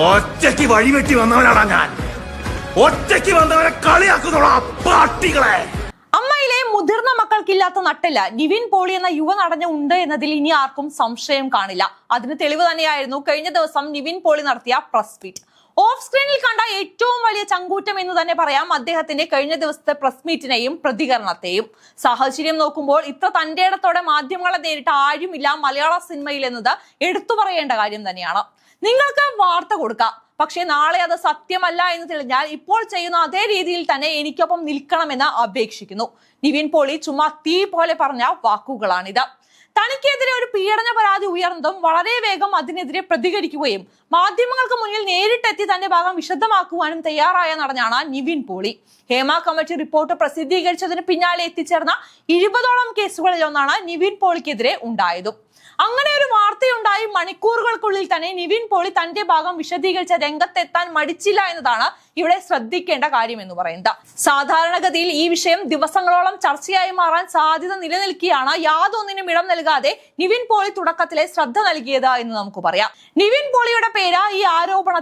ഒറ്റയ്ക്ക് വഴിവെട്ടി വന്നവനാടാ ഞാൻ. ഒറ്റയ്ക്ക് വന്നവനെ കളിയാക്കുന്ന പാട്ടികളെ. അമ്മയിലെ മുതിർന്ന മക്കൾക്കില്ലാത്ത നട്ടല്ല നിവിൻ പോളി എന്ന യുവ നടഞ്ഞ ഉണ്ട് എന്നതിൽ ഇനി ആർക്കും സംശയം കാണില്ല. അതിന് തെളിവ് തന്നെയായിരുന്നു കഴിഞ്ഞ ദിവസം നിവിൻ പോളി നടത്തിയ പ്രസ് മീറ്റ്. ഓഫ് സ്ക്രീനിൽ കണ്ട ഏറ്റവും വലിയ ചങ്കൂറ്റം എന്ന് തന്നെ പറയാം അദ്ദേഹത്തിന്റെ കഴിഞ്ഞ ദിവസത്തെ പ്രസ് മീറ്റിനെയും പ്രതികരണത്തെയും. സാഹചര്യം നോക്കുമ്പോൾ ഇത്ര തന്റെ ഇടത്തോടെ മാധ്യമങ്ങളെ നേരിട്ട് ആരുമില്ല മലയാള സിനിമയിൽ എന്നത് എടുത്തു പറയേണ്ട കാര്യം തന്നെയാണ്. നിങ്ങൾക്ക് വാർത്ത കൊടുക്കാം. പക്ഷേ നാളെ അത് സത്യമല്ല എന്ന് തെളിഞ്ഞാൽ ഇപ്പോൾ ചെയ്യുന്ന അതേ രീതിയിൽ തന്നെ എനിക്കൊപ്പം നിൽക്കണമെന്ന് അപേക്ഷിക്കുന്നു. നിവിൻ പോളി ചുമ്മാ തീ പോലെ പറഞ്ഞ വാക്കുകളാണിത്. തനിക്കെതിരെ ഒരു പീഡന പരാതി ഉയർന്നതും വളരെ വേഗം അതിനെതിരെ പ്രതികരിക്കുകയും മാധ്യമങ്ങൾക്ക് മുന്നിൽ നേരിട്ടെത്തി തന്റെ ഭാഗം വിശദമാക്കുവാനും തയ്യാറായ നടനാണ് നിവിൻ പോളി. ഹേമ കമ്മിറ്റി റിപ്പോർട്ട് പ്രസിദ്ധീകരിച്ചതിന് പിന്നാലെ എത്തിച്ചേർന്ന ഇരുപതോളം കേസുകളിൽ ഒന്നാണ് നിവിൻ പോളിക്കെതിരെ ഉണ്ടായതും. അങ്ങനെ ഒരു വാർത്തയുണ്ടായി മണിക്കൂറുകൾക്കുള്ളിൽ തന്നെ നിവിൻ പോളി തന്റെ ഭാഗം വിശദീകരിച്ച രംഗത്തെത്താൻ മടിച്ചില്ല എന്നതാണ് ഇവിടെ ശ്രദ്ധിക്കേണ്ട കാര്യം എന്ന് പറയുന്നത്. സാധാരണഗതിയിൽ ഈ വിഷയം ദിവസങ്ങളോളം ചർച്ചയായി മാറാൻ സാധ്യത നിലനിൽക്കുകയാണ്. യാതൊന്നിനും ഇടം നൽകാതെ നിവിൻ പോളി തുടക്കത്തിലെ ശ്രദ്ധ നൽകിയത് എന്ന് നമുക്ക് പറയാം. നിവിൻ പോളിയുടെ പേര്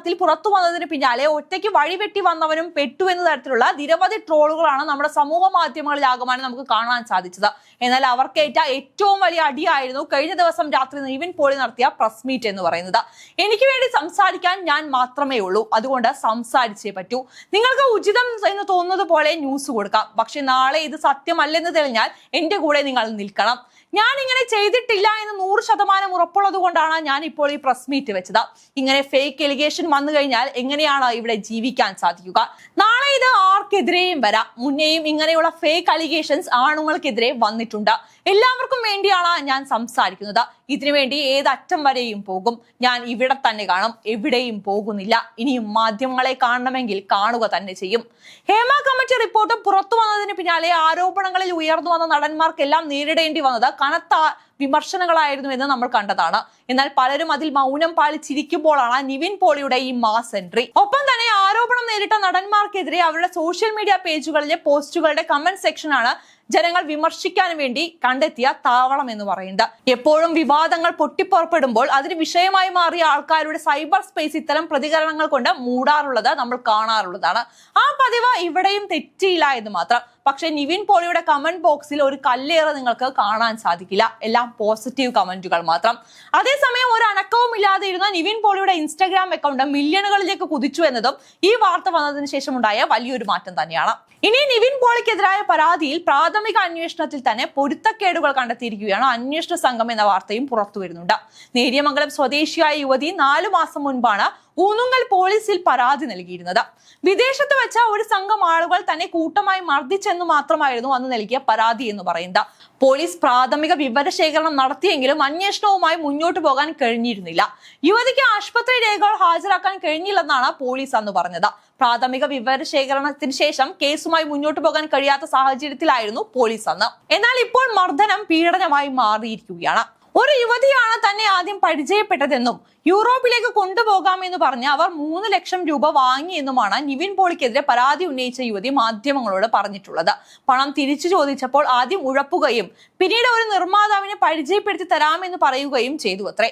ഈ പുറത്തു വന്നതിന് പിന്നാലെ ഒറ്റയ്ക്ക് വഴിവെട്ടി വന്നവനും പെട്ടു എന്ന തരത്തിലുള്ള നിരവധി ട്രോളുകളാണ് നമ്മുടെ സമൂഹ മാധ്യമങ്ങളിലാകമാനം നമുക്ക് കാണാൻ സാധിച്ചത്. എന്നാൽ അവർക്കേറ്റ ഏറ്റവും വലിയ അടിയായിരുന്നു കഴിഞ്ഞ ദിവസം രാത്രി നിവിൻ പോളി നടത്തിയ പ്രസ് മീറ്റ് എന്ന് പറയുന്നത്. എനിക്ക് വേണ്ടി സംസാരിക്കാൻ ഞാൻ മാത്രമേ ഉള്ളൂ. അതുകൊണ്ട് സംസാരിച്ചേ പറ്റൂ. നിങ്ങൾക്ക് ഉചിതം എന്ന് തോന്നുന്നത് പോലെ ന്യൂസ് കൊടുക്കാം. പക്ഷെ നാളെ ഇത് സത്യമല്ലെന്ന് തെളിഞ്ഞാൽ എന്റെ കൂടെ നിങ്ങൾ നിൽക്കണം. ഞാൻ ഇങ്ങനെ ചെയ്തിട്ടില്ല എന്ന് നൂറ് ശതമാനം ഉറപ്പുള്ളത് കൊണ്ടാണ് ഞാൻ ഇപ്പോൾ ഈ പ്രസ് മീറ്റ് വെച്ചത്. ഇങ്ങനെ ഫേക്ക് എലിഗേഷൻ വന്നു കഴിഞ്ഞാൽ എങ്ങനെയാണ് ഇവിടെ ജീവിക്കാൻ സാധിക്കുക? നാളെ ഇത് ആർക്കെതിരെയും വരാം. മുന്നേയും ഇങ്ങനെയുള്ള ഫേക്ക് അലിഗേഷൻസ് ആണുങ്ങൾക്കെതിരെ വന്നിട്ടുണ്ട്. എല്ലാവർക്കും വേണ്ടിയാണ് ഞാൻ സംസാരിക്കുന്നത്. ഇതിനുവേണ്ടി ഏതറ്റം വരെയും പോകും. ഞാൻ ഇവിടെ തന്നെ കാണും. എവിടെയും പോകുന്നില്ല. ഇനിയും മാധ്യമങ്ങളെ കാണണമെങ്കിൽ കാണുക തന്നെ ചെയ്യും. ഹേമ കമ്മിറ്റി റിപ്പോർട്ട് പുറത്തു വന്നതിന് പിന്നാലെ ആരോപണങ്ങളിൽ ഉയർന്നു വന്ന നടന്മാർക്കെല്ലാം നേരിടേണ്ടി വന്നത് കനത്ത വിമർശനങ്ങളായിരുന്നു എന്ന് നമ്മൾ കണ്ടതാണ്. എന്നാൽ പലരും അതിൽ മൗനം പാലിച്ചിരിക്കുമ്പോഴാണ് നിവിൻ പോളിയുടെ ഈ മാസ് എൻട്രി. ഒപ്പം തന്നെ ആരോപണം നേരിട്ട നടന്മാർക്കെതിരെ അവരുടെ സോഷ്യൽ മീഡിയ പേജുകളിലെ പോസ്റ്റുകളുടെ കമന്റ് സെക്ഷനാണ് ജനങ്ങൾ വിമർശിക്കാൻ വേണ്ടി കണ്ടെത്തിയ താവളം എന്ന് പറയുന്നത്. എപ്പോഴും വിവാദങ്ങൾ പൊട്ടിപ്പുറപ്പെടുമ്പോൾ അതിന് വിഷയമായി മാറിയ ആൾക്കാരുടെ സൈബർ സ്പേസ് ഇത്തരം പ്രതികരണങ്ങൾ കൊണ്ട് മൂടാറുള്ളത് നമ്മൾ കാണാറുള്ളതാണ്. ആ പതിവ് ഇവിടെയും തെറ്റിയില്ല എന്ന് മാത്രം. പക്ഷെ നിവിൻ പോളിയുടെ കമന്റ് ബോക്സിൽ ഒരു കല്ലേറെ നിങ്ങൾക്ക് കാണാൻ സാധിക്കില്ല. എല്ലാം പോസിറ്റീവ് കമന്റുകൾ മാത്രം. അതേസമയം ഒരു അനക്കവും ഇല്ലാതെ ഇരുന്ന നിവിൻ പോളിയുടെ ഇൻസ്റ്റാഗ്രാം അക്കൗണ്ട് മില്യണുകളിലേക്ക് കുതിച്ചു എന്നതും ഈ വാർത്ത വന്നതിന് ശേഷം ഉണ്ടായ വലിയൊരു മാറ്റം തന്നെയാണ്. ഇനി നിവിൻ പോളിക്കെതിരായ പരാതിയിൽ പ്രാഥമിക അന്വേഷണത്തിൽ തന്നെ പൊരുത്തക്കേടുകൾ കണ്ടെത്തിയിരിക്കുകയാണ് അന്വേഷണ സംഘം എന്ന വാർത്തയും പുറത്തു വരുന്നുണ്ട് നേരിയമംഗലം സ്വദേശിയായ യുവതി നാലു മാസം മുൻപാണ് ഊന്നുങ്ങൽ പോലീസിൽ പരാതി നൽകിയിരുന്നത്. വിദേശത്ത് വെച്ച ഒരു സംഘം ആളുകൾ തന്നെ കൂട്ടമായി മർദ്ദിച്ചെന്ന് മാത്രമായിരുന്നു അന്ന് നൽകിയ പരാതി എന്ന് പറയുന്നത്. പോലീസ് പ്രാഥമിക വിവരശേഖരണം നടത്തിയെങ്കിലും അന്വേഷണവുമായി മുന്നോട്ട് പോകാൻ കഴിഞ്ഞിരുന്നില്ല. യുവതിക്ക് ആശുപത്രി രേഖകൾ ഹാജരാക്കാൻ കഴിഞ്ഞില്ലെന്നാണ് പോലീസ് അന്ന് പറഞ്ഞത്. പ്രാഥമിക വിവരശേഖരണത്തിന് ശേഷം കേസുമായി മുന്നോട്ട് പോകാൻ കഴിയാത്ത സാഹചര്യത്തിലായിരുന്നു പോലീസ് അന്ന്. എന്നാൽ ഇപ്പോൾ മർദ്ദനം പീഡനമായി മാറിയിരിക്കുകയാണ്. ഒരു യുവതിയാണ് തന്നെ ആദ്യം പരിചയപ്പെട്ടതെന്നും യൂറോപ്പിലേക്ക് കൊണ്ടുപോകാമെന്ന് പറഞ്ഞ് അവർ മൂന്ന് ലക്ഷം രൂപ വാങ്ങിയെന്നുമാണ് നിവിൻ പോളിക്കെതിരെ പരാതി ഉന്നയിച്ച യുവതി മാധ്യമങ്ങളോട് പറഞ്ഞിട്ടുള്ളത്. പണം തിരിച്ചു ചോദിച്ചപ്പോൾ ആദ്യം ഉഴപ്പുകയും പിന്നീട് ഒരു നിർമ്മാതാവിനെ പരിചയപ്പെടുത്തി തരാമെന്ന് പറയുകയും ചെയ്തു അത്രേ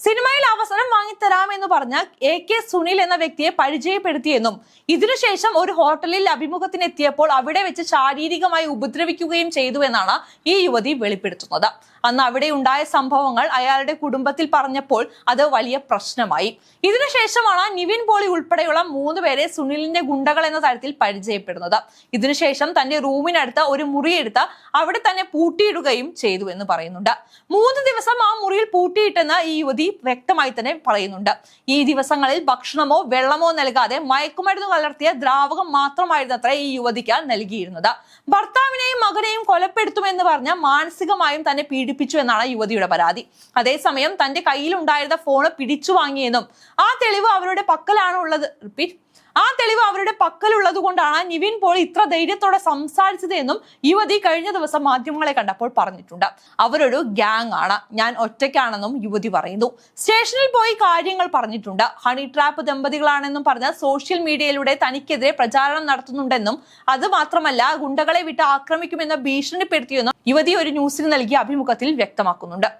സിനിമയിൽ അവസരം വാങ്ങിത്തരാമെന്ന് പറഞ്ഞ എ കെ സുനിൽ എന്ന വ്യക്തിയെ പരിചയപ്പെടുത്തിയെന്നും ഇതിനുശേഷം ഒരു ഹോട്ടലിൽ അഭിമുഖത്തിനെത്തിയപ്പോൾ അവിടെ വെച്ച് ശാരീരികമായി ഉപദ്രവിക്കുകയും ചെയ്തു എന്നാണ് ഈ യുവതി വെളിപ്പെടുത്തുന്നത്. അന്ന് അവിടെ ഉണ്ടായ സംഭവങ്ങൾ അയാളുടെ കുടുംബത്തിൽ പറഞ്ഞപ്പോൾ അത് വലിയ പ്രശ്നമായി. ഇതിനുശേഷമാണ് നിവിൻ പോളി ഉൾപ്പെടെയുള്ള മൂന്ന് പേരെ സുനിലിന്റെ ഗുണ്ടകൾ എന്ന തരത്തിൽ പരിചയപ്പെടുന്നത്. ഇതിനുശേഷം തന്റെ റൂമിനടുത്ത് ഒരു മുറിയെടുത്ത് അവിടെ തന്നെ പൂട്ടിയിടുകയും ചെയ്തു എന്ന് പറയുന്നുണ്ട്. മൂന്ന് ദിവസം ആ മുറിയിൽ പൂട്ടിയിട്ടെന്ന് ഈ യുവതി വ്യക്തമായി തന്നെ പറയുന്നുണ്ട്. ഈ ദിവസങ്ങളിൽ ഭക്ഷണമോ വെള്ളമോ നൽകാതെ മയക്കുമരുന്ന് കലർത്തിയ ദ്രാവകം മാത്രമായിരുന്നു അത്ര ഈ യുവതിക്ക് നൽകിയിരുന്നത്. ഭർത്താവിനെയും മകനെയും കൊലപ്പെടുത്തുമെന്ന് പറഞ്ഞ മാനസികമായും തന്നെ പീഡിപ്പിച്ചു എന്നാണ് യുവതിയുടെ പരാതി. അതേസമയം തന്റെ കയ്യിലുണ്ടായിരുന്ന ഫോണ് പിടിച്ചു വാങ്ങിയെന്നും ആ തെളിവ് അവരുടെ പക്കലാണ് ഉള്ളത് റിപ്പീറ്റ് ആ തെളിവ് അവരുടെ പക്കലുള്ളത് കൊണ്ടാണ് നിവിൻ പോൾ ഇത്ര ധൈര്യത്തോടെ സംസാരിച്ചത് എന്നും യുവതി കഴിഞ്ഞ ദിവസം മാധ്യമങ്ങളെ കണ്ടപ്പോൾ പറഞ്ഞിട്ടുണ്ട്. അവരൊരു ഗ്യാങ് ആണ്. ഞാൻ ഒറ്റയ്ക്കാണെന്നും യുവതി പറയുന്നു. സ്റ്റേഷനിൽ പോയി കാര്യങ്ങൾ പറഞ്ഞിട്ടുണ്ട്. ഹണി ട്രാപ്പ് ദമ്പതികളാണെന്നും പറഞ്ഞ് സോഷ്യൽ മീഡിയയിലൂടെ തനിക്കെതിരെ പ്രചാരണം നടത്തുന്നുണ്ടെന്നും അത് മാത്രമല്ല ഗുണ്ടകളെ വിട്ട് ആക്രമിക്കുമെന്ന് ഭീഷണിപ്പെടുത്തിയെന്നും യുവതി ഒരു ന്യൂസിന് നൽകിയ അഭിമുഖത്തിൽ വ്യക്തമാക്കുന്നുണ്ട്.